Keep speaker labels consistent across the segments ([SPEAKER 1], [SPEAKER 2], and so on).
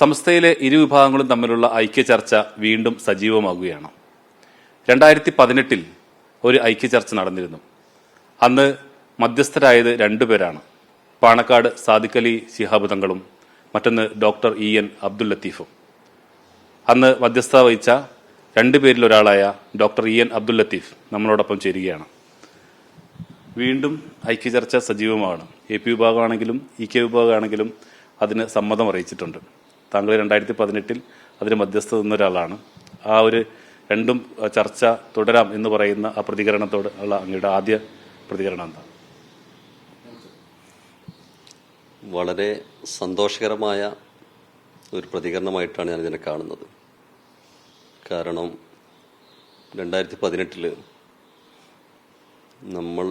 [SPEAKER 1] സംസ്ഥയിലെ ഇരുവിഭാഗങ്ങളും തമ്മിലുള്ള ഐക്യ ചർച്ച വീണ്ടും സജീവമാകുകയാണ്. രണ്ടായിരത്തി പതിനെട്ടിൽ ഒരു ഐക്യ ചർച്ച നടന്നിരുന്നു. അന്ന് മധ്യസ്ഥരായത് രണ്ടുപേരാണ് പാണക്കാട് സാദിഖലി ശിഹാബ് തങ്ങളും മറ്റൊന്ന് ഡോക്ടർ ഇ എൻ അബ്ദുൽ ലത്തീഫും. അന്ന് മധ്യസ്ഥത വഹിച്ച രണ്ടുപേരിൽ ഒരാളായ doctor E N Abdul Latheef നമ്മളോടൊപ്പം ചേരുകയാണ്. വീണ്ടും ഐക്യചർച്ച സജീവമാണ്. എ പി വിഭാഗമാണെങ്കിലും ഇ കെ വിഭാഗമാണെങ്കിലും അതിന് സമ്മതം അറിയിച്ചിട്ടുണ്ട്. താങ്കൾ രണ്ടായിരത്തി പതിനെട്ടിൽ അതിന് മധ്യസ്ഥ നിന്ന ഒരാളാണ്. ആ ഒരു രണ്ടും ചർച്ച തുടരാം എന്ന് പറയുന്ന ആ പ്രതികരണത്തോട് ഉള്ള അങ്ങയുടെ ആദ്യ പ്രതികരണം എന്താ?
[SPEAKER 2] വളരെ സന്തോഷകരമായ ഒരു പ്രതികരണമായിട്ടാണ് ഞാനിതിനെ കാണുന്നത്. കാരണം രണ്ടായിരത്തി പതിനെട്ടിൽ നമ്മൾ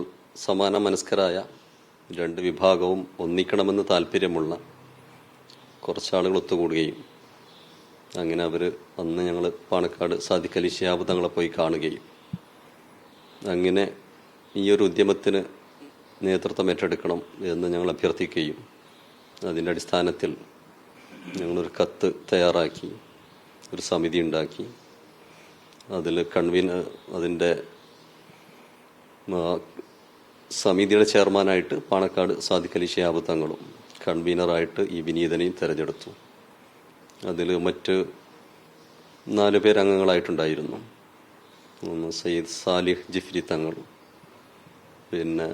[SPEAKER 2] സമാന മനസ്കരായ രണ്ട് വിഭാഗവും ഒന്നിക്കണമെന്ന് താല്പര്യമുള്ള കുറച്ചാളുകൾ ഒത്തുകൂടുകയും അങ്ങനെ അവർ അന്ന് ഞങ്ങൾ പാണക്കാട് സാദിഖലി ശിഹാബ് തങ്ങളെ പോയി കാണുകയും. അങ്ങനെ ഈ ഒരു ഉദ്യമത്തിന് നേതൃത്വം ഏറ്റെടുക്കണം എന്ന് ഞങ്ങൾ അഭ്യർത്ഥിക്കുകയും അതിന്റെ അടിസ്ഥാനത്തിൽ ഞങ്ങളൊരു കത്ത് തയ്യാറാക്കി ഒരു സമിതി ഉണ്ടാക്കി. അതിൽ കൺവീനർ അതിന്റെ സമിതിയുടെ ചെയർമാനായിട്ട് പാണക്കാട് സാദിഖലി ശിഹാബ് തങ്ങളും കൺവീനറായിട്ട് ഈ വിനീതനെയും തിരഞ്ഞെടുത്തു. അതിൽ മറ്റ് നാല് പേര് അംഗങ്ങളായിട്ടുണ്ടായിരുന്നു ഒന്ന് സയ്യിദ് സാലിഹ് ജിഫ്രി തങ്ങൾ. പിന്നെ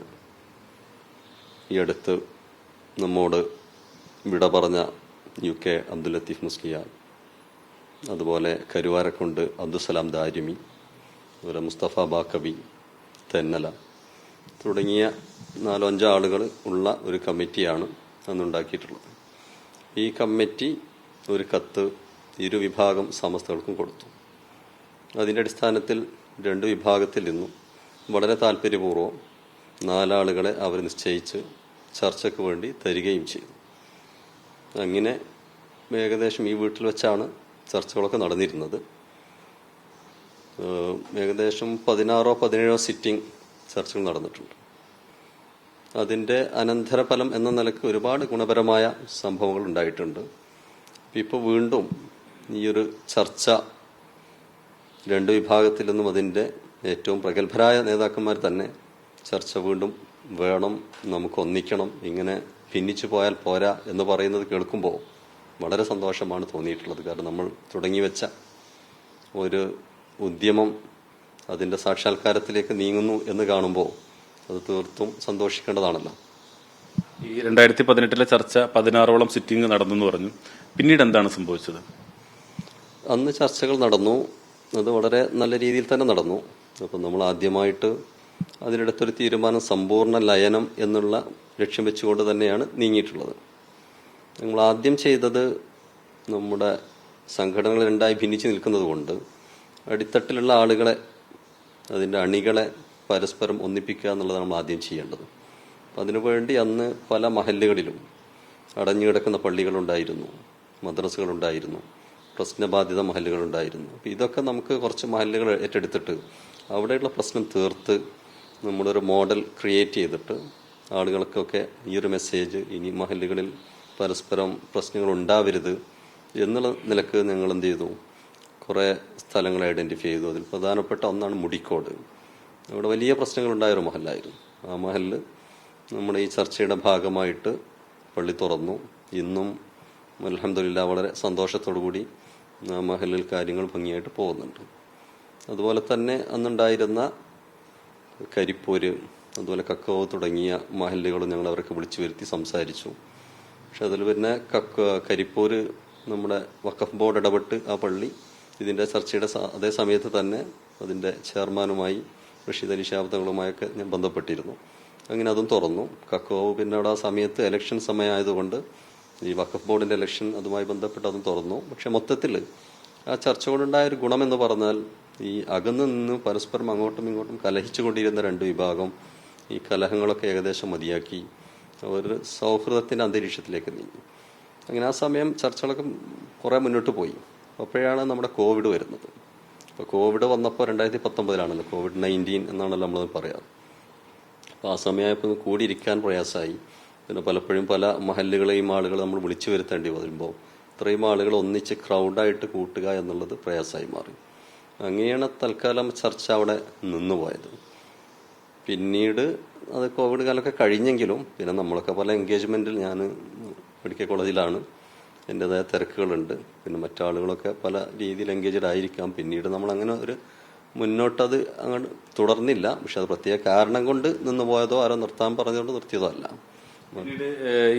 [SPEAKER 2] ഈ അടുത്ത് നമ്മോട് വിട പറഞ്ഞ യു കെ അബ്ദുൽ ലത്തീഫ് മുസ്ലിയാർ. അതുപോലെ കരുവാരക്കുണ്ട് അബ്ദുസലാം ദാരിമി അതുപോലെ മുസ്തഫ ബാക്കബി തെന്നല തുടങ്ങിയ നാലോ അഞ്ചോ ആളുകൾ ഉള്ള ഒരു കമ്മിറ്റിയാണ് അന്നുണ്ടാക്കിയിട്ടുള്ളത്. ഈ കമ്മിറ്റി ഒരു കത്ത് ഇരുവിഭാഗം സമസ്തകൾക്കും കൊടുത്തു. അതിന്റെ അടിസ്ഥാനത്തിൽ രണ്ട് വിഭാഗത്തിൽ നിന്നും വളരെ താല്പര്യപൂർവം നാലാളുകളെ അവർ നിശ്ചയിച്ച് ചർച്ചയ്ക്ക് വേണ്ടി തരികയും ചെയ്തു. അങ്ങനെ ഏകദേശം ഈ വീട്ടിൽ വെച്ചാണ് ചർച്ചകളൊക്കെ നടന്നിരുന്നത്. ഏകദേശം പതിനാറോ പതിനേഴോ സിറ്റിംഗ് ചർച്ചകൾ നടന്നിട്ടുണ്ട്. അതിന്റെ അനന്തരഫലം എന്ന നിലയ്ക്ക് ഒരുപാട് ഗുണപരമായ സംഭവങ്ങൾ ഉണ്ടായിട്ടുണ്ട്. ഇപ്പോൾ വീണ്ടും ഈ ഒരു ചർച്ച രണ്ട് വിഭാഗത്തിൽ നിന്നും അതിന്റെ ഏറ്റവും പ്രഗത്ഭരായ നേതാക്കന്മാർ തന്നെ ചർച്ച വീണ്ടും വേണം നമുക്ക് ഒന്നിക്കണം ഇങ്ങനെ ഭിന്നിച്ചു പോയാൽ പോരാ എന്ന് പറയുന്നത് കേൾക്കുമ്പോൾ വളരെ സന്തോഷമാണ് തോന്നിയിട്ടുള്ളത്. കാരണം നമ്മൾ തുടങ്ങി വെച്ച ഒരു ഉദ്യമം അതിന്റെ സാക്ഷാത്കാരത്തിലേക്ക് നീങ്ങുന്നു എന്ന് കാണുമ്പോൾ അത് തീർത്തും സന്തോഷിക്കേണ്ടതാണല്ലോ.
[SPEAKER 1] ഈ രണ്ടായിരത്തി പതിനെട്ടിലെ ചർച്ച പതിനാറോളം സിറ്റിംഗ് നടന്നെന്ന് പറഞ്ഞു. പിന്നീട് എന്താണ് സംഭവിച്ചത്?
[SPEAKER 2] അന്ന് ചർച്ചകൾ നടന്നു. അത് വളരെ നല്ല രീതിയിൽ തന്നെ നടന്നു. അപ്പം നമ്മൾ ആദ്യമായിട്ട് അതിനടുത്തൊരു തീരുമാനം സമ്പൂർണ ലയനം എന്നുള്ള ലക്ഷ്യം വെച്ചുകൊണ്ട് തന്നെയാണ് നീങ്ങിയിട്ടുള്ളത്. നമ്മൾ ആദ്യം ചെയ്തത് നമ്മുടെ സംഘടനകൾ രണ്ടായി ഭിന്നിച്ച് നിൽക്കുന്നത് കൊണ്ട് അടിത്തട്ടിലുള്ള ആളുകളെ അതിന്റെ അണികളെ പരസ്പരം ഒന്നിപ്പിക്കുക എന്നുള്ളതാണ് നമ്മൾ ആദ്യം ചെയ്യേണ്ടത്. അപ്പം അതിനുവേണ്ടി അന്ന് പല മഹല്ലുകളിലും അടഞ്ഞു അടഞ്ഞുകിടക്കുന്ന പള്ളികളുണ്ടായിരുന്നു മദ്രസകളുണ്ടായിരുന്നു പ്രശ്നബാധിത മഹല്ലുകളുണ്ടായിരുന്നു. അപ്പോൾ ഇതൊക്കെ നമുക്ക് കുറച്ച് മഹല്ലുകൾ ഏറ്റെടുത്തിട്ട് അവിടെയുള്ള പ്രശ്നം തീർത്ത് നമ്മളൊരു മോഡൽ ക്രിയേറ്റ് ചെയ്തിട്ട് ആളുകൾക്കൊക്കെ ഈ ഒരു മെസ്സേജ് ഇനി മഹല്ലുകളിൽ പരസ്പരം പ്രശ്നങ്ങൾ ഉണ്ടാവരുത് എന്നുള്ള നിലയ്ക്ക് ഞങ്ങൾ എന്ത് ചെയ്തു? കുറേ സ്ഥലങ്ങൾ ഐഡന്റിഫൈ ചെയ്തു. അതിൽ പ്രധാനപ്പെട്ട ഒന്നാണ് മുടിക്കോട്. അവിടെ വലിയ പ്രശ്നങ്ങളുണ്ടായ ഒരു മഹലായിരുന്നു ആ മഹലിൽ നമ്മുടെ ഈ ചർച്ചയുടെ ഭാഗമായിട്ട് പള്ളി തുറന്നു. ഇന്നും അലഹമില്ല വളരെ കൂടി ആ മഹലിൽ കാര്യങ്ങൾ ഭംഗിയായിട്ട് പോകുന്നുണ്ട്. അതുപോലെ തന്നെ അന്നുണ്ടായിരുന്ന കരിപ്പൂര് അതുപോലെ കക്കോ തുടങ്ങിയ മഹലുകളും ഞങ്ങൾ അവർക്ക് വിളിച്ചു വരുത്തി സംസാരിച്ചു. പക്ഷെ അതിൽ പിന്നെ കക്ക കരിപ്പൂര് നമ്മുടെ വഖഫ് ബോർഡ് ഇടപെട്ട് ആ പള്ളി ഇതിന്റെ ചർച്ചയുടെ അതേ സമയത്ത് തന്നെ അതിന്റെ ചെയർമാനുമായി റഷീദ് അലി ശാബ്ദങ്ങളുമായൊക്കെ ഞാൻ ബന്ധപ്പെട്ടിരുന്നു. അങ്ങനെ അതും തുറന്നു. കക്കോവ് പിന്നെ അവിടെ ആ സമയത്ത് ഇലക്ഷൻ സമയമായതുകൊണ്ട് ഈ വഖഫ് ബോർഡിന്റെ ഇലക്ഷൻ അതുമായി ബന്ധപ്പെട്ട് അതും തുറന്നു. പക്ഷെ മൊത്തത്തിൽ ആ ചർച്ച കൊണ്ടുണ്ടായ ഒരു ഗുണമെന്ന് പറഞ്ഞാൽ ഈ അകന്നു നിന്ന് പരസ്പരം അങ്ങോട്ടും ഇങ്ങോട്ടും കലഹിച്ചുകൊണ്ടിരുന്ന രണ്ട് വിഭാഗം ഈ കലഹങ്ങളൊക്കെ ഏകദേശം മതിയാക്കി ഒരു സൗഹൃദത്തിന്റെ അന്തരീക്ഷത്തിലേക്ക് നീങ്ങി. അങ്ങനെ ആ സമയം ചർച്ചകളൊക്കെ കുറേ മുന്നോട്ട് പോയി. അപ്പോഴാണ് നമ്മുടെ കോവിഡ് വരുന്നത്. അപ്പോൾ കോവിഡ് വന്നപ്പോൾ രണ്ടായിരത്തി പത്തൊമ്പതിലാണല്ലോ കോവിഡ് നയന്റീൻ എന്നാണല്ലോ നമ്മൾ പറയാറ് അപ്പോൾ ആ സമയമായപ്പോൾ കൂടിയിരിക്കാൻ പ്രയാസമായി. പിന്നെ പലപ്പോഴും പല മഹല്ലുകളെയും ആളുകൾ നമ്മൾ വിളിച്ചു വരുത്തേണ്ടി വരുമ്പോൾ ഇത്രയും ആളുകൾ ഒന്നിച്ച് ക്രൗഡായിട്ട് കൂട്ടുക എന്നുള്ളത് പ്രയാസമായി മാറി. അങ്ങനെയാണ് തൽക്കാലം ചർച്ച അവിടെ നിന്നുപോയത് പിന്നീട് അത് കോവിഡ് കാലമൊക്കെ കഴിഞ്ഞെങ്കിലും പിന്നെ നമ്മളൊക്കെ പല എൻഗേജ്മെന്റിൽ ഞാൻ മെഡിക്കൽ കോളേജിലാണ്. എന്റെതായ തിരക്കുകളുണ്ട്. പിന്നെ മറ്റാളുകളൊക്കെ പല രീതിയിൽ എൻഗേജഡ് ആയിരിക്കാം. പിന്നീട് നമ്മൾ അങ്ങനെ ഒരു മുന്നോട്ടത് അങ്ങോട്ട് തുടർന്നില്ല. പക്ഷെ അത് പ്രത്യേക കാരണം കൊണ്ട് നിന്ന് പോയതോ ആരോ നിർത്താൻ പറഞ്ഞുകൊണ്ട് നിർത്തിയതോ അല്ല.
[SPEAKER 1] പിന്നീട്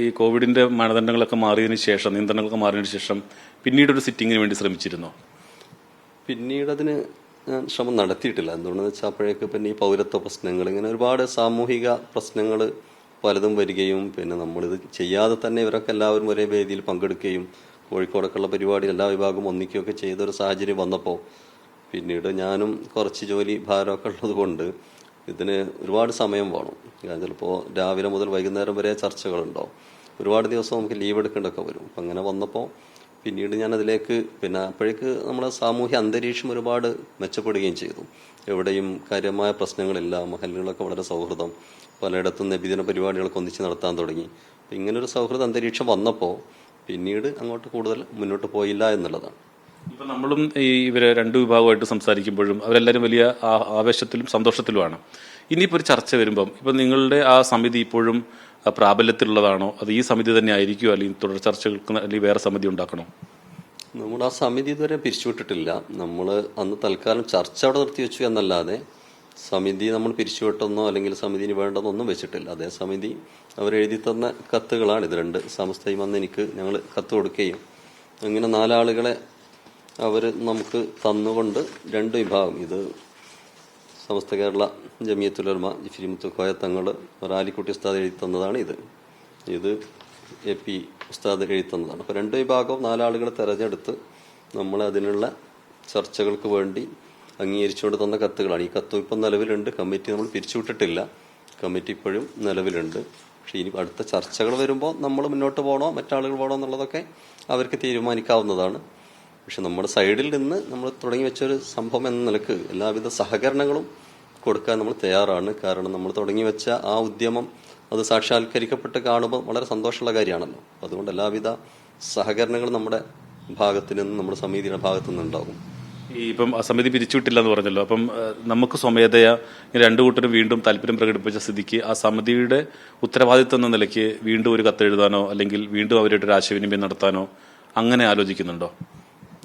[SPEAKER 1] ഈ കോവിഡിന്റെ മാനദണ്ഡങ്ങളൊക്കെ മാറിയതിന് ശേഷം നിയന്ത്രണങ്ങളൊക്കെ മാറിയതിനു ശേഷം പിന്നീട് ഒരു സിറ്റിങ്ങിന് വേണ്ടി ശ്രമിച്ചിരുന്നോ?
[SPEAKER 2] പിന്നീട് അതിന് ഞാൻ ശ്രമം നടത്തിയിട്ടില്ല. എന്തുകൊണ്ടെന്ന് വെച്ചാൽ അപ്പോഴേക്ക് പിന്നെ ഈ പൗരത്വ പ്രശ്നങ്ങൾ ഇങ്ങനെ ഒരുപാട് സാമൂഹിക പ്രശ്നങ്ങൾ പലതും വരികയും പിന്നെ നമ്മളിത് ചെയ്യാതെ തന്നെ ഇവരൊക്കെ എല്ലാവരും ഒരേ വേദിയിൽ പങ്കെടുക്കുകയും കോഴിക്കോടൊക്കെയുള്ള പരിപാടി എല്ലാ വിഭാഗവും ഒന്നിക്കുകയൊക്കെ ചെയ്തൊരു സാഹചര്യം വന്നപ്പോൾ പിന്നീട് ഞാനും കുറച്ച് ജോലി ഭാരമൊക്കെ ഉള്ളതുകൊണ്ട് ഇതിന് ഒരുപാട് സമയം വേണം. ചിലപ്പോൾ രാവിലെ മുതൽ വൈകുന്നേരം വരെ ചർച്ചകളുണ്ടാവും ഒരുപാട് ദിവസം നമുക്ക് ലീവ് എടുക്കേണ്ടൊക്കെ വരും. അപ്പം അങ്ങനെ വന്നപ്പോൾ പിന്നീട് ഞാൻ അതിലേക്ക് പിന്നെ അപ്പോഴേക്ക് നമ്മുടെ സാമൂഹ്യ അന്തരീക്ഷം ഒരുപാട് മെച്ചപ്പെടുകയും ചെയ്തു. എവിടെയും കാര്യമായ പ്രശ്നങ്ങളില്ല മഹലുകളൊക്കെ വളരെ സൗഹൃദം. പലയിടത്തും നബിദിന പരിപാടികളൊക്കെ ഒന്നിച്ച് നടത്താൻ തുടങ്ങി. അപ്പം ഇങ്ങനൊരു സൗഹൃദ അന്തരീക്ഷം വന്നപ്പോൾ പിന്നീട് അങ്ങോട്ട് കൂടുതൽ മുന്നോട്ട് പോയില്ല എന്നുള്ളതാണ്.
[SPEAKER 1] ഇപ്പം നമ്മളും ഈ ഇവരെ രണ്ടു വിഭാഗമായിട്ട് സംസാരിക്കുമ്പോഴും അവരെല്ലാവരും വലിയ ആവേശത്തിലും സന്തോഷത്തിലുമാണ്. ഇനിയിപ്പോൾ ഒരു ചർച്ച വരുമ്പം ഇപ്പം നിങ്ങളുടെ ആ സമിതി ഇപ്പോഴും പ്രാബല്യത്തിലുള്ളതാണോ? അത് ഈ സമിതി തന്നെ ആയിരിക്കുമോ അല്ലെങ്കിൽ തുടർ ചർച്ചകൾക്ക് അല്ലെങ്കിൽ വേറെ സമിതി ഉണ്ടാക്കണോ?
[SPEAKER 2] നമ്മൾ ആ സമിതി ഇതുവരെ പിരിച്ചുവിട്ടിട്ടില്ല. നമ്മൾ അന്ന് തൽക്കാലം ചർച്ച അവിടെ നിർത്തി വെച്ചു എന്നല്ലാതെ സമിതി നമ്മൾ പിരിച്ചുവിട്ടെന്നോ അല്ലെങ്കിൽ സമിതിന് ഒന്നും വെച്ചിട്ടില്ല. അതേ സമിതി അവരെഴുതി തന്ന കത്തുകളാണ് ഇത് രണ്ട്. സമസ്തയും അന്ന് എനിക്ക് ഞങ്ങൾ കത്ത് കൊടുക്കുകയും അങ്ങനെ നാലാളുകളെ അവർ നമുക്ക് തന്നുകൊണ്ട് രണ്ട് വിഭാഗം. ഇത് സമസ്ത കേരള ജമിയത്തുലർമ ജിഫിരിമുത്ത് കോയ തങ്ങൾ റാലിക്കുട്ടി ഉസ്താദ് എഴുതി തന്നതാണ് ഇത്. ഇത് എ പി ഉസ്താദ് എഴുതി തന്നതാണ്. അപ്പോൾ രണ്ട് വിഭാഗവും നാലാളുകളെ തെരഞ്ഞെടുത്ത് നമ്മൾ അതിനുള്ള ചർച്ചകൾക്ക് വേണ്ടി അംഗീകരിച്ചുകൊണ്ട് തന്ന കത്തുകളാണ്. ഈ കത്തും ഇപ്പം നിലവിലുണ്ട്. കമ്മിറ്റി നമ്മൾ പിരിച്ചുവിട്ടിട്ടില്ല. കമ്മിറ്റി ഇപ്പോഴും നിലവിലുണ്ട്. പക്ഷേ ഇനി അടുത്ത ചർച്ചകൾ വരുമ്പോൾ നമ്മൾ മുന്നോട്ട് പോകണോ മറ്റാളുകൾ പോകണോ എന്നുള്ളതൊക്കെ അവർക്ക് തീരുമാനിക്കാവുന്നതാണ്. പക്ഷെ നമ്മുടെ സൈഡിൽ നിന്ന് നമ്മൾ തുടങ്ങി വെച്ചൊരു സംഭവം എന്ന നിലയ്ക്ക് എല്ലാവിധ സഹകരണങ്ങളും കൊടുക്കാൻ നമ്മൾ തയ്യാറാണ്. കാരണം നമ്മൾ തുടങ്ങി വെച്ച ആ ഉദ്യമം അത് സാക്ഷാത്കരിക്കപ്പെട്ട് കാണുമ്പോൾ വളരെ സന്തോഷമുള്ള കാര്യമാണല്ലോ. അതുകൊണ്ട് എല്ലാവിധ സഹകരണങ്ങളും നമ്മുടെ ഭാഗത്തു നിന്ന് നമ്മുടെ സമിതിയുടെ ഭാഗത്തു നിന്നുണ്ടാകും.
[SPEAKER 1] ഈ ഇപ്പം സമിതി പിരിച്ചുവിട്ടില്ല എന്ന് പറഞ്ഞല്ലോ. അപ്പം നമുക്ക് സ്വമേധയാ രണ്ടു കൂട്ടരും വീണ്ടും താല്പര്യം പ്രകടിപ്പിച്ച സ്ഥിതിക്ക് ആ സമിതിയുടെ ഉത്തരവാദിത്വം എന്ന നിലയ്ക്ക് വീണ്ടും ഒരു കത്തെഴുതാനോ അല്ലെങ്കിൽ വീണ്ടും അവരുടെ ഒരു ആശയവിനിമയം നടത്താനോ അങ്ങനെ ആലോചിക്കുന്നുണ്ടോ?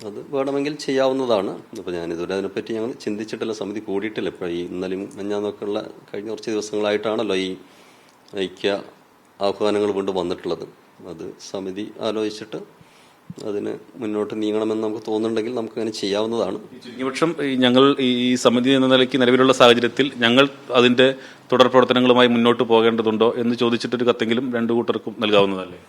[SPEAKER 2] അത് വേണമെങ്കിൽ ചെയ്യാവുന്നതാണ്. അപ്പോൾ ഞാൻ ഇതുവരെ അതിനെപ്പറ്റി ഞങ്ങൾ ചിന്തിച്ചിട്ടില്ല. സമിതി കൂടിയിട്ടില്ല ഇപ്പോൾ ഈ ഇന്നലെയും മെഞ്ഞാന്നൊക്കെയുള്ള കഴിഞ്ഞ കുറച്ച് ദിവസങ്ങളായിട്ടാണല്ലോ ഈ ഐക്യ ആഹ്വാനങ്ങൾ വീണ്ടും വന്നിട്ടുള്ളത്. അത് സമിതി ആലോചിച്ചിട്ട് അതിന് മുന്നോട്ട് നീങ്ങണമെന്ന് നമുക്ക് തോന്നുന്നുണ്ടെങ്കിൽ നമുക്ക് അങ്ങനെ ചെയ്യാവുന്നതാണ്.
[SPEAKER 1] ചുരുങ്ങിപക്ഷം ഞങ്ങൾ ഈ ഈ സമിതി എന്ന നിലയ്ക്ക് നിലവിലുള്ള സാഹചര്യത്തിൽ ഞങ്ങൾ അതിന്റെ തുടർ പ്രവർത്തനങ്ങളുമായി മുന്നോട്ട് പോകേണ്ടതുണ്ടോ എന്ന് ചോദിച്ചിട്ടൊരു കത്തെങ്കിലും രണ്ടു കൂട്ടർക്കും നൽകാവുന്നതല്ലേ?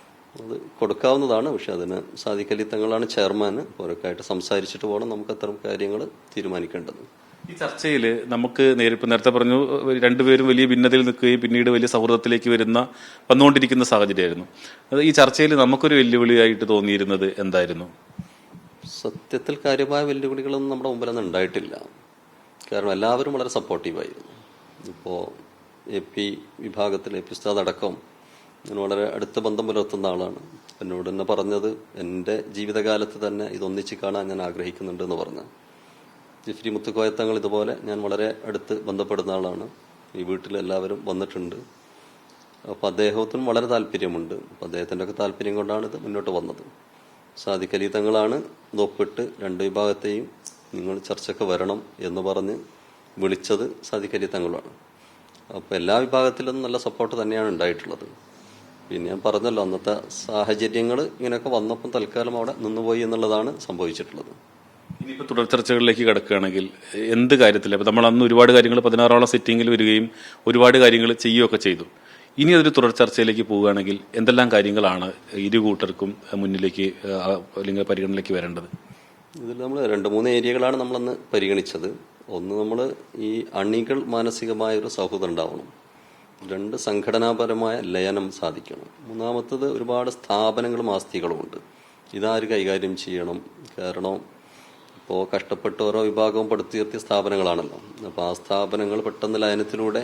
[SPEAKER 2] അത് കൊടുക്കാവുന്നതാണ് പക്ഷെ അതിന് സാധിക്കലി തങ്ങളാണ് ചെയർമാൻ ഓരോക്കായിട്ട് സംസാരിച്ചിട്ട് പോകണം. നമുക്ക് അത്തരം കാര്യങ്ങൾ തീരുമാനിക്കേണ്ടത്.
[SPEAKER 1] ഈ ചർച്ചയിൽ നമുക്ക് നേരിട്ട് നേരത്തെ പറഞ്ഞു രണ്ടുപേരും വലിയ ഭിന്നതയിൽ നിൽക്കുകയും പിന്നീട് വലിയ സൗഹൃദത്തിലേക്ക് വരുന്ന വന്നുകൊണ്ടിരിക്കുന്ന സാഹചര്യമായിരുന്നു. അത് ഈ ചർച്ചയിൽ നമുക്കൊരു വെല്ലുവിളിയായിട്ട് തോന്നിയിരുന്നത് എന്തായിരുന്നു?
[SPEAKER 2] സത്യത്തിൽ കാര്യമായ വെല്ലുവിളികളൊന്നും നമ്മുടെ മുമ്പിലൊന്നും ഉണ്ടായിട്ടില്ല. കാരണം എല്ലാവരും വളരെ സപ്പോർട്ടീവായിരുന്നു. ഇപ്പോൾ എ പി വിഭാഗത്തിൽ എ പി ഉസ്താദ് അടക്കം ഞാൻ വളരെ അടുത്ത ബന്ധം പുലർത്തുന്ന ആളാണ്. എന്നോട് തന്നെ പറഞ്ഞത് എന്റെ ജീവിതകാലത്ത് തന്നെ ഇതൊന്നിച്ച് കാണാൻ ഞാൻ ആഗ്രഹിക്കുന്നുണ്ട് എന്ന് പറഞ്ഞു. ജിഫ്രി മുത്തുക്കോയത്തങ്ങൾ ഇതുപോലെ ഞാൻ വളരെ അടുത്ത് ബന്ധപ്പെടുന്ന ആളാണ്. ഈ വീട്ടിൽ എല്ലാവരും വന്നിട്ടുണ്ട്. അപ്പോൾ അദ്ദേഹത്തിനും വളരെ താല്പര്യമുണ്ട്. അപ്പോൾ അദ്ദേഹത്തിന്റെ ഒക്കെ താല്പര്യം കൊണ്ടാണ് ഇത് മുന്നോട്ട് വന്നത്. സാദിഖ് അലി തങ്ങളാണ് ഇത് ഒപ്പിട്ട് രണ്ട് വിഭാഗത്തെയും നിങ്ങൾ ചർച്ചയ്ക്ക് വരണം എന്ന് പറഞ്ഞ് വിളിച്ചത് സാദിഖ് അലി തങ്ങളാണ്. അപ്പോൾ എല്ലാ വിഭാഗത്തിലും നല്ല സപ്പോർട്ട് തന്നെയാണ് ഉണ്ടായിട്ടുള്ളത്. പിന്നെ ഞാൻ പറഞ്ഞല്ലോ അന്നത്തെ സാഹചര്യങ്ങൾ ഇങ്ങനെയൊക്കെ വന്നപ്പം തൽക്കാലം അവിടെ നിന്നുപോയി എന്നുള്ളതാണ് സംഭവിച്ചിട്ടുള്ളത്.
[SPEAKER 1] ഇനിയിപ്പോൾ തുടർ ചർച്ചകളിലേക്ക് കിടക്കുകയാണെങ്കിൽ എന്ത് കാര്യത്തിൽ അപ്പോൾ നമ്മൾ അന്ന് ഒരുപാട് കാര്യങ്ങൾ പതിനാറോളം സിറ്റിങ്ങിൽ വരികയും ഒരുപാട് കാര്യങ്ങൾ ചെയ്യുകയൊക്കെ ചെയ്തു. ഇനി അതൊരു തുടർ ചർച്ചയിലേക്ക് പോവുകയാണെങ്കിൽ എന്തെല്ലാം കാര്യങ്ങളാണ് ഇരു കൂട്ടർക്കും മുന്നിലേക്ക് അല്ലെങ്കിൽ പരിഗണനയിലേക്ക് വരേണ്ടത്?
[SPEAKER 2] ഇതിൽ നമ്മൾ രണ്ട് മൂന്ന് ഏരിയകളാണ് നമ്മളന്ന് പരിഗണിച്ചത്. ഒന്ന് നമ്മൾ ഈ അണികൾ മാനസികമായ ഒരു സൗഹൃദം ഉണ്ടാവണം. രണ്ട് സംഘടനാപരമായ ലയനം സാധിക്കണം. മൂന്നാമത്തത് ഒരുപാട് സ്ഥാപനങ്ങളും ആസ്തികളും ഉണ്ട് ഇതാര് കൈകാര്യം ചെയ്യണം? കാരണം ഇപ്പോൾ കഷ്ടപ്പെട്ട് ഓരോ വിഭാഗവും പടുത്തുയർത്തിയ സ്ഥാപനങ്ങളാണല്ലോ. അപ്പോൾ ആ സ്ഥാപനങ്ങൾ പെട്ടെന്ന് ലയനത്തിലൂടെ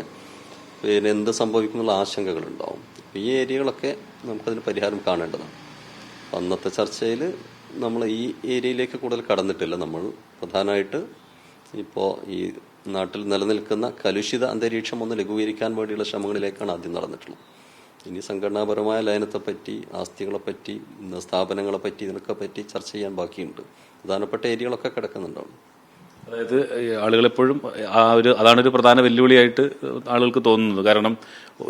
[SPEAKER 2] പിന്നെ എന്ത് സംഭവിക്കുന്നുള്ള ആശങ്കകളുണ്ടാവും. ഈ ഏരിയകളൊക്കെ നമുക്കതിന് പരിഹാരം കാണേണ്ടതാണ്. അന്നത്തെ ചർച്ചയിൽ നമ്മൾ ഈ ഏരിയയിലേക്ക് കൂടുതൽ കടന്നിട്ടില്ല. നമ്മൾ പ്രധാനമായിട്ട് ഇപ്പോൾ ഈ നാട്ടിൽ നിലനിൽക്കുന്ന കലുഷിത അന്തരീക്ഷം ഒന്ന് ലഘൂകരിക്കാൻ വേണ്ടിയുള്ള ശ്രമങ്ങളിലേക്കാണ് ആദ്യം നടന്നിട്ടുള്ളത്. ഇനി സംഘടനാപരമായ ലയനത്തെപ്പറ്റി ആസ്തികളെപ്പറ്റി സ്ഥാപനങ്ങളെപ്പറ്റി ഇതിനൊക്കെ പറ്റി ചർച്ച ചെയ്യാൻ ബാക്കിയുണ്ട്. പ്രധാനപ്പെട്ട ഏരിയകളൊക്കെ കിടക്കുന്നുണ്ടോ
[SPEAKER 1] അതായത് ആളുകളെപ്പോഴും ആളുകൾ എപ്പോഴും ആ ഒരു അതാണ് ഒരു പ്രധാന വെല്ലുവിളിയായിട്ട് ആളുകൾക്ക് തോന്നുന്നത്. കാരണം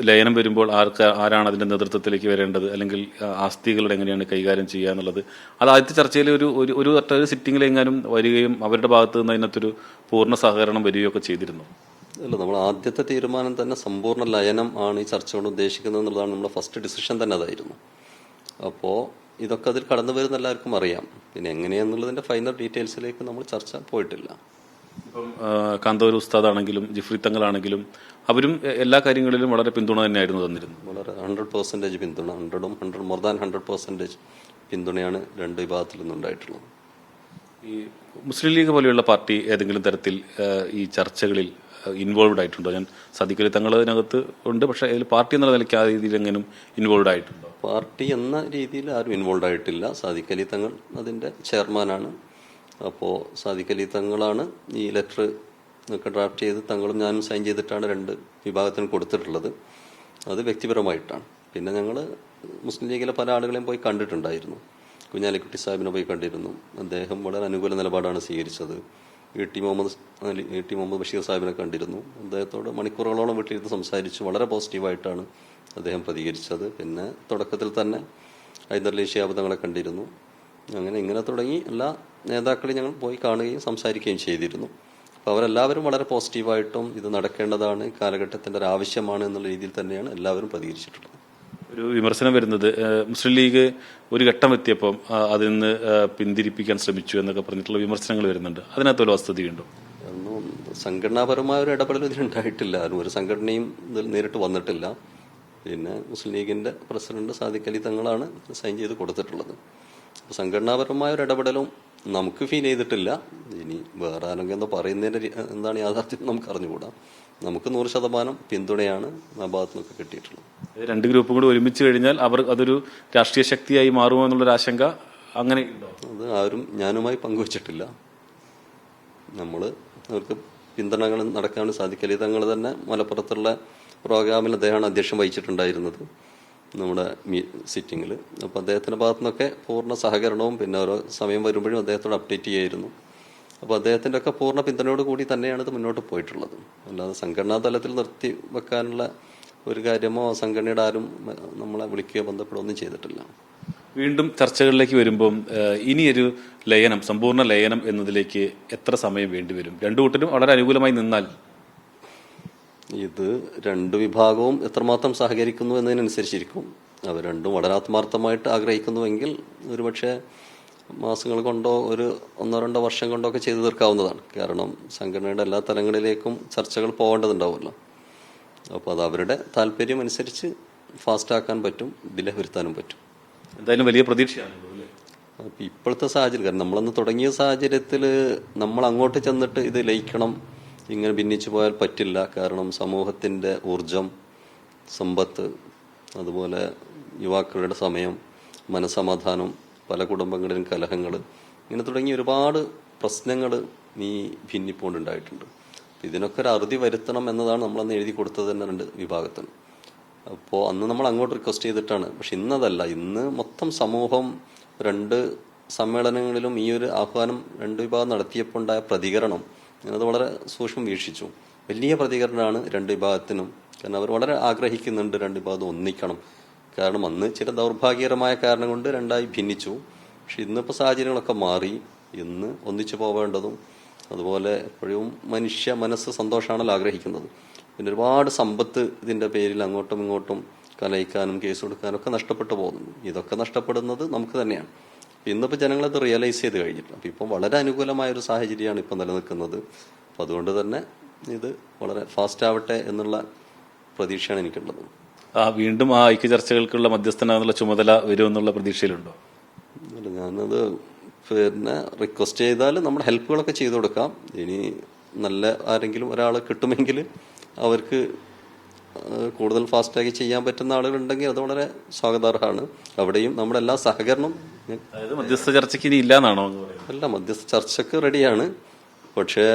[SPEAKER 1] ലയനം വരുമ്പോൾ ആർക്ക് ആരാണ് അതിന്റെ നേതൃത്വത്തിലേക്ക് വരേണ്ടത്? അല്ലെങ്കിൽ ആസ്തികളുടെ എങ്ങനെയാണ് കൈകാര്യം ചെയ്യുക എന്നുള്ളത്? അത് ആദ്യത്തെ ചർച്ചയിൽ ഒരു ഒരു ഒരു ഒറ്റ ഒരു സിറ്റിങ്ങിലെങ്ങാനും വരികയും അവരുടെ ഭാഗത്ത് നിന്ന് അതിനകത്തൊരു പൂർണ സഹകരണം വരികയൊക്കെ ചെയ്തിരുന്നു.
[SPEAKER 2] അല്ല നമ്മൾ ആദ്യത്തെ തീരുമാനം തന്നെ സമ്പൂർണ ലയനം ആണ് ഈ ചർച്ച കൊണ്ട് ഉദ്ദേശിക്കുന്നത് എന്നുള്ളതാണ് നമ്മുടെ ഫസ്റ്റ് ഡിസിഷൻ തന്നെ അതായിരുന്നു. അപ്പോൾ ഇതൊക്കെ അതിൽ കടന്നു വരുന്ന എല്ലാവർക്കും അറിയാം. പിന്നെ എങ്ങനെയാന്നുള്ളതിന്റെ ഫൈനൽ ഡീറ്റെയിൽസിലേക്ക് നമ്മൾ ചർച്ച പോയിട്ടില്ല.
[SPEAKER 1] ഇപ്പം ആ, ഉസ്താദ് ആണെങ്കിലും ജിഫ്രി തങ്ങളാണെങ്കിലും അവരും എല്ലാ കാര്യങ്ങളിലും വളരെ പിന്തുണ തന്നെയായിരുന്നു തന്നിരുന്നത്.
[SPEAKER 2] വളരെ ഹൺഡ്രഡ് പെർസെന്റേജ് പിന്തുണ ഹൺഡ്രഡും hundred more than hundred percentage പിന്തുണയാണ് രണ്ട് വിഭാഗത്തിൽ നിന്നുണ്ടായിട്ടുള്ളത്
[SPEAKER 1] ഈ മുസ്ലിം ലീഗ് പോലെയുള്ള പാർട്ടി ഏതെങ്കിലും തരത്തിൽ ഈ ചർച്ചകളിൽ ഇൻവോൾവ് ആയിട്ടുണ്ടോ? ഞാൻ സദിഖലി തങ്ങൾ അതിനകത്ത് ഉണ്ട് പക്ഷേ അതിൽ പാർട്ടി എന്നുള്ള നിലയ്ക്ക് ആ രീതിയിൽ എങ്ങനെയും ഇൻവോൾവ് ആയിട്ടുണ്ടോ?
[SPEAKER 2] പാർട്ടി എന്ന രീതിയിൽ ആരും ഇൻവോൾവ് ആയിട്ടില്ല. സാദിക്കലി തങ്ങൾ അതിന്റെ ചെയർമാനാണ് അപ്പോൾ സാദിക്കലി തങ്ങളാണ് ഈ ലെറ്റർ ഒക്കെ ഡ്രാഫ്റ്റ് ചെയ്ത് തങ്ങളും ഞാനും സൈൻ ചെയ്തിട്ടാണ് രണ്ട് വിഭാഗത്തിന് കൊടുത്തിട്ടുള്ളത്. അത് വ്യക്തിപരമായിട്ടാണ്. പിന്നെ ഞങ്ങൾ മുസ്ലിം ലീഗിലെ പല ആളുകളെയും പോയി കണ്ടിട്ടുണ്ടായിരുന്നു. കുഞ്ഞാലിക്കുട്ടി സാഹിബിനെ പോയി കണ്ടിരുന്നു. അദ്ദേഹം വളരെ അനുകൂല നിലപാടാണ് സ്വീകരിച്ചത്. E T Muhammad Ali E T Muhammad Basheer സാഹിബിനെ കണ്ടിരുന്നു. അദ്ദേഹത്തോട് മണിക്കൂറുകളോളം വീട്ടിലിരുന്ന് സംസാരിച്ചു വളരെ പോസിറ്റീവായിട്ടാണ് അദ്ദേഹം പ്രതികരിച്ചത്. പിന്നെ തുടക്കത്തിൽ തന്നെ ഹൈദർലി കണ്ടിരുന്നു. അങ്ങനെ ഇങ്ങനെ തുടങ്ങി എല്ലാ നേതാക്കളെയും ഞങ്ങൾ പോയി കാണുകയും സംസാരിക്കുകയും ചെയ്തിരുന്നു. അപ്പോൾ അവരെല്ലാവരും വളരെ പോസിറ്റീവായിട്ടും ഇത് നടക്കേണ്ടതാണ് കാലഘട്ടത്തിന്റെ ഒരു ആവശ്യമാണ് എന്നുള്ള രീതിയിൽ തന്നെയാണ് എല്ലാവരും പ്രതികരിച്ചിട്ടുള്ളത്.
[SPEAKER 1] ഒരു വിമർശനം വരുന്നത് മുസ്ലിം ലീഗ് ഒരു ഘട്ടം എത്തിയപ്പം അതിൽ നിന്ന് പിന്തിരിപ്പിക്കാൻ ശ്രമിച്ചു എന്നൊക്കെ പറഞ്ഞിട്ടുള്ള വിമർശനങ്ങൾ വരുന്നുണ്ട്. അതിനകത്ത് ഒരു വസ്തുതയുണ്ടോ
[SPEAKER 2] സംഘടനാപരമായ ഒരു ഇടപെടൽ ഇതിനുണ്ടായിട്ടില്ല ആരും ഒരു സംഘടനയും ഇതിൽ നേരിട്ട് വന്നിട്ടില്ല. പിന്നെ മുസ്ലിം ലീഗിന്റെ പ്രസിഡന്റ് സാദിഖ് അലി തങ്ങളാണ് സൈൻ ചെയ്ത് കൊടുത്തിട്ടുള്ളത്. സംഘടനാപരമായ ഒരു ഇടപെടലും നമുക്ക് ഫീൽ ചെയ്തിട്ടില്ല. ഇനി വേറെ ആരെങ്കിലും എന്താ പറയുന്നതിന്റെ എന്താണ് യാഥാർത്ഥ്യം നമുക്ക് അറിഞ്ഞുകൂടാ. നമുക്ക് നൂറ് ശതമാനം പിന്തുണയാണ് ആ ഭാഗത്തു നിന്നൊക്കെ കിട്ടിയിട്ടുള്ളത്
[SPEAKER 1] രണ്ട് ഗ്രൂപ്പും കൂടി ഒരുമിച്ച് കഴിഞ്ഞാൽ അവർ അതൊരു രാഷ്ട്രീയ ശക്തിയായി മാറുമോ എന്നുള്ളൊരു ആശങ്ക അങ്ങനെ
[SPEAKER 2] അത് ആരും ഞാനുമായി പങ്കുവച്ചിട്ടില്ല. നമ്മൾ അവർക്ക് പിന്തുണകൾ നടക്കാൻ സാധിക്കില്ല. തങ്ങൾ തന്നെ മലപ്പുറത്തുള്ള പ്രോഗ്രാമിൽ അദ്ദേഹമാണ് അധ്യക്ഷം വഹിച്ചിട്ടുണ്ടായിരുന്നത്. നമ്മുടെ സിറ്റിങ്ങിൽ അപ്പോൾ അദ്ദേഹത്തിന്റെ ഭാഗത്തു നിന്നൊക്കെ പൂർണ സഹകരണവും പിന്നെ ഓരോ സമയം വരുമ്പോഴും അദ്ദേഹത്തോട് അപ്ഡേറ്റ് ചെയ്യായിരുന്നു. അപ്പോൾ അദ്ദേഹത്തിന്റെ ഒക്കെ പൂർണ പിന്തുണയോട് കൂടി തന്നെയാണ് ഇത് മുന്നോട്ട് പോയിട്ടുള്ളത്. അല്ലാതെ സംഘടനാ തലത്തിൽ നിർത്തി വെക്കാനുള്ള ഒരു കാര്യമോ സംഘടനയുടെ ആരും നമ്മളെ വിളിക്കുകയോ ബന്ധപ്പെടുകയോ ഒന്നും ചെയ്തിട്ടില്ല.
[SPEAKER 1] വീണ്ടും ചർച്ചകളിലേക്ക് വരുമ്പം ഇനിയൊരു ലയനം സമ്പൂർണ ലയനം എന്നതിലേക്ക് എത്ര സമയം വേണ്ടിവരും? രണ്ടു കൂട്ടരും വളരെ അനുകൂലമായി നിന്നാൽ
[SPEAKER 2] ഇത് രണ്ട് വിഭാഗവും എത്രമാത്രം സഹകരിക്കുന്നു എന്നതിനനുസരിച്ചിരിക്കും. അവർ രണ്ടും വളരെ ആത്മാർത്ഥമായിട്ട് ആഗ്രഹിക്കുന്നുവെങ്കിൽ ഒരുപക്ഷെ മാസങ്ങൾ കൊണ്ടോ ഒരു ഒന്നോ രണ്ടോ വർഷം കൊണ്ടോ ഒക്കെ ചെയ്തു തീർക്കാവുന്നതാണ്. കാരണം സംഘടനയുടെ എല്ലാ തലങ്ങളിലേക്കും ചർച്ചകൾ പോകേണ്ടതുണ്ടാവുമല്ലോ. അപ്പോൾ അത് അവരുടെ താല്പര്യം അനുസരിച്ച് ഫാസ്റ്റ് ആക്കാൻ പറ്റും ഡിലേ വരുത്താനും പറ്റും.
[SPEAKER 1] എന്തായാലും വലിയ പ്രതീക്ഷയാണ്
[SPEAKER 2] ഇപ്പോഴത്തെ സാഹചര്യം കാരണം നമ്മളന്ന് തുടങ്ങിയ സാഹചര്യത്തിൽ നമ്മൾ അങ്ങോട്ട് ചെന്നിട്ട് ഇത് ലയിക്കണം ഇങ്ങനെ ഭിന്നിച്ചു പോയാൽ പറ്റില്ല. കാരണം സമൂഹത്തിന്റെ ഊർജം സമ്പത്ത് അതുപോലെ യുവാക്കളുടെ സമയം മനസമാധാനം പല കുടുംബങ്ങളിലും കലഹങ്ങൾ ഇങ്ങനെ തുടങ്ങി ഒരുപാട് പ്രശ്നങ്ങൾ നീ ഭിന്നിപ്പോണ്ടുണ്ടായിട്ടുണ്ട്. ഇതിനൊക്കെ ഒരു അറുതി വരുത്തണം എന്നതാണ് നമ്മളന്ന് എഴുതി കൊടുത്തത് തന്നെ രണ്ട് വിഭാഗത്തിന്. അപ്പോൾ അന്ന് നമ്മൾ അങ്ങോട്ട് റിക്വസ്റ്റ് ചെയ്തിട്ടാണ്. പക്ഷെ ഇന്നതല്ല. ഇന്ന് മൊത്തം സമൂഹം രണ്ട് സമ്മേളനങ്ങളിലും ഈ ഒരു ആഹ്വാനം രണ്ട് വിഭാഗം നടത്തിയപ്പോൾ പ്രതികരണം ഞാനത് വളരെ സൂക്ഷ്മം വീക്ഷിച്ചു. വലിയ പ്രതികരണമാണ് രണ്ട് വിഭാഗത്തിനും. കാരണം അവർ വളരെ ആഗ്രഹിക്കുന്നുണ്ട് രണ്ട് വിഭാഗം ഒന്നിക്കണം. കാരണം അന്ന് ചില ദൗർഭാഗ്യകരമായ കാരണം കൊണ്ട് രണ്ടായി ഭിന്നിച്ചു. പക്ഷെ ഇന്നിപ്പോൾ സാഹചര്യങ്ങളൊക്കെ മാറി. ഇന്ന് ഒന്നിച്ചു പോവേണ്ടതും അതുപോലെ എപ്പോഴും മനുഷ്യ മനസ്സ് സന്തോഷമാണല്ലോ ആഗ്രഹിക്കുന്നത്. പിന്നെ ഒരുപാട് സമ്പത്ത് ഇതിന്റെ പേരിൽ അങ്ങോട്ടും ഇങ്ങോട്ടും കലയിക്കാനും കേസ് കൊടുക്കാനും ഒക്കെ നഷ്ടപ്പെട്ടു പോകുന്നു. ഇതൊക്കെ നഷ്ടപ്പെടുന്നത് നമുക്ക് തന്നെയാണ്. ഇന്നിപ്പോൾ ജനങ്ങളത് റിയലൈസ് ചെയ്ത് കഴിഞ്ഞിട്ട് അപ്പം ഇപ്പം വളരെ അനുകൂലമായ ഒരു സാഹചര്യമാണ് ഇപ്പം നിലനിൽക്കുന്നത്. അപ്പം അതുകൊണ്ട് തന്നെ ഇത് വളരെ ഫാസ്റ്റ് ആവട്ടെ എന്നുള്ള പ്രതീക്ഷയാണ് എനിക്കുള്ളത്.
[SPEAKER 1] ആ വീണ്ടും ആ ഐക്യ ചർച്ചകൾക്കുള്ള മധ്യസ്ഥനാണെന്നുള്ള ചുമതല വരുമെന്നുള്ള പ്രതീക്ഷയിലുണ്ടോ?
[SPEAKER 2] അല്ല ഞാനത് പിന്നെ റിക്വസ്റ്റ് ചെയ്താൽ നമ്മുടെ ഹെൽപ്പുകളൊക്കെ ചെയ്തു കൊടുക്കാം. ഇനി നല്ല ആരെങ്കിലും ഒരാൾ കിട്ടുമെങ്കിൽ അവർക്ക് കൂടുതൽ ഫാസ്റ്റാക്കി ചെയ്യാൻ പറ്റുന്ന ആളുകളുണ്ടെങ്കിൽ അത് വളരെ സ്വാഗതാർഹമാണ്. അവിടെയും നമ്മുടെ എല്ലാ സഹകരണം
[SPEAKER 1] അതായത് മധ്യസ്ഥ ചർച്ചയ്ക്ക് ഇനി ഇല്ലാന്നാണോ
[SPEAKER 2] അല്ല മധ്യസ്ഥ ചർച്ചയ്ക്ക് റെഡിയാണ്. പക്ഷേ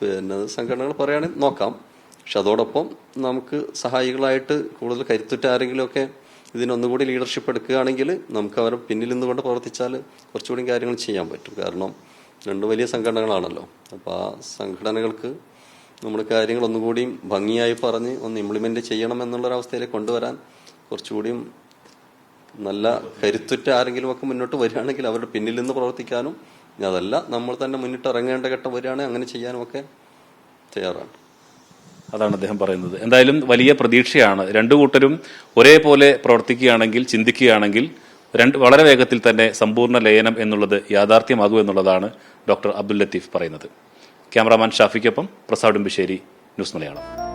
[SPEAKER 2] പിന്നെ സംഘടനകൾ പറയുകയാണെങ്കിൽ നോക്കാം. പക്ഷെ അതോടൊപ്പം നമുക്ക് സഹായികളായിട്ട് കൂടുതൽ കരുത്തുറ്റ ആരെങ്കിലുമൊക്കെ ഇതിനൊന്നുകൂടി ലീഡർഷിപ്പ് എടുക്കുകയാണെങ്കിൽ നമുക്ക് അവരെ പിന്നിൽ നിന്നുകൊണ്ട് പ്രവർത്തിച്ചാൽ കുറച്ചുകൂടി കാര്യങ്ങൾ ചെയ്യാൻ പറ്റും. കാരണം രണ്ട് വലിയ സംഘടനകളാണല്ലോ. അപ്പോൾ ആ സംഘടനകൾക്ക് നമ്മൾ കാര്യങ്ങൾ ഒന്നുകൂടിയും ഭംഗിയായി പറഞ്ഞ് ഒന്ന് ഇംപ്ലിമെന്റ് ചെയ്യണം എന്നുള്ളൊരവസ്ഥയിലേക്ക് കൊണ്ടുവരാൻ കുറച്ചുകൂടിയും നല്ല കരുത്തുറ്റ ആരെങ്കിലും ഒക്കെ മുന്നോട്ട് വരികയാണെങ്കിൽ അവരുടെ പിന്നിൽ നിന്ന് പ്രവർത്തിക്കാനും അതല്ല നമ്മൾ തന്നെ മുന്നിട്ട് ഇറങ്ങേണ്ട ഘട്ടം വരികയാണെങ്കിൽ അങ്ങനെ ചെയ്യാനും ഒക്കെ തയ്യാറാണ്.
[SPEAKER 1] അതാണ് അദ്ദേഹം പറയുന്നത്. എന്തായാലും വലിയ പ്രതീക്ഷയാണ്. രണ്ടു കൂട്ടരും ഒരേപോലെ പ്രവർത്തിക്കുകയാണെങ്കിൽ ചിന്തിക്കുകയാണെങ്കിൽ രണ്ട് വളരെ വേഗത്തിൽ തന്നെ സമ്പൂർണ ലയനം എന്നുള്ളത് യാഥാർത്ഥ്യമാകുമെന്നുള്ളതാണ് ഡോക്ടർ അബ്ദുൽ ലത്തീഫ് പറയുന്നത്. ക്യാമറാമാൻ ഷാഫിക്കൊപ്പം പ്രസാദ് ഉമ്പിശ്ശേരി ന്യൂസ് മലയാളം.